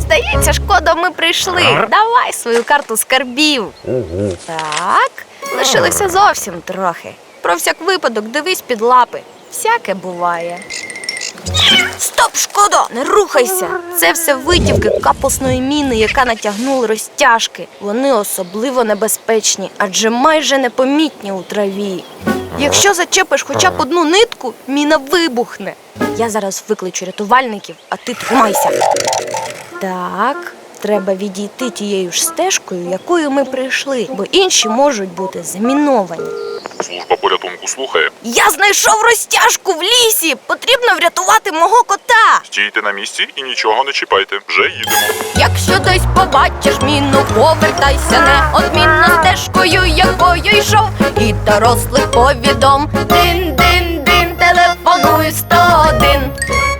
Здається, шкода, ми прийшли. Давай свою карту скарбів. Так, лишилося зовсім трохи. Про всяк випадок дивись під лапи. Всяке буває. Стоп, шкода, не рухайся! Це все витівки капусної міни, яка натягнула розтяжки. Вони особливо небезпечні, адже майже непомітні у траві. Якщо зачепиш хоча б одну нитку, міна вибухне. Я зараз викличу рятувальників, а ти тримайся. Так, треба відійти тією ж стежкою, якою ми прийшли, бо інші можуть бути заміновані. Служба порятунку слухає. Я знайшов розтяжку в лісі. Потрібно врятувати мого кота. Стійте на місці і нічого не чіпайте. Вже їдемо. Якщо десь побачиш міну, повертайся неодмінно стежкою, якою йшов, і дорослих повідом. Дин, дин, дин, телефонуй 101.